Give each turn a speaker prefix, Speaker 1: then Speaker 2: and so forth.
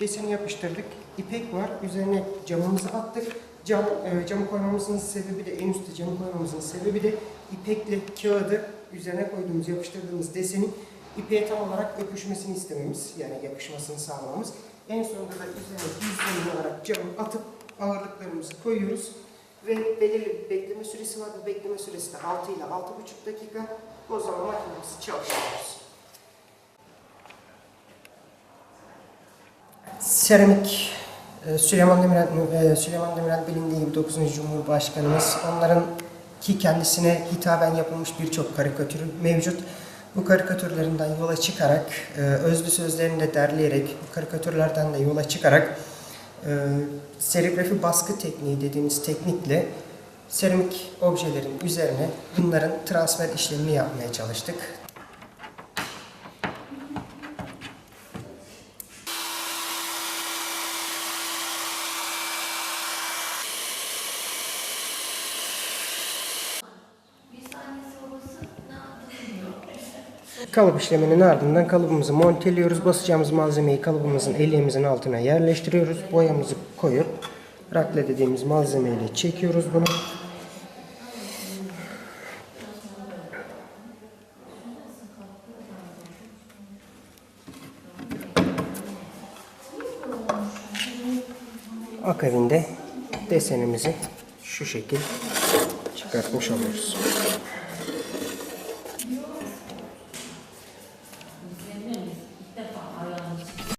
Speaker 1: deseni yapıştırdık. İpek var. Üzerine camımızı attık. Cam, e, camı koymamızın sebebi de en üstte camı koymamızın sebebi de ipekle kağıdı üzerine koyduğumuz yapıştırdığımız desenin ipeğe tam olarak öpüşmesini istememiz yani yapışmasını sağlamamız. En sonunda da üzerine düzgün olarak camı atıp ağırlıklarımızı koyuyoruz ve belirli bir bekleme süresi var. Bu bekleme süresi de 6 ile 6,5 dakika. O zaman makinemizi çalıştırıyoruz. Seramik e, Süleyman Demirel, e, Süleyman Demirel bilindiği gibi 9. Cumhurbaşkanımız. Onların ki kendisine hitaben yapılmış birçok karikatürü mevcut. Bu karikatürlerinden yola çıkarak, e, özlü sözlerini de derleyerek, bu karikatürlerden de yola çıkarak serigrafi baskı tekniği dediğimiz teknikle seramik objelerin üzerine bunların transfer işlemini yapmaya çalıştık. Kalıp işleminin ardından kalıbımızı monteliyoruz. Basacağımız malzemeyi kalıbımızın eleğimizin altına yerleştiriyoruz. Boyamızı koyup rakle dediğimiz malzemeyle çekiyoruz bunu. Akabinde desenimizi şu şekil çıkartmış oluyoruz.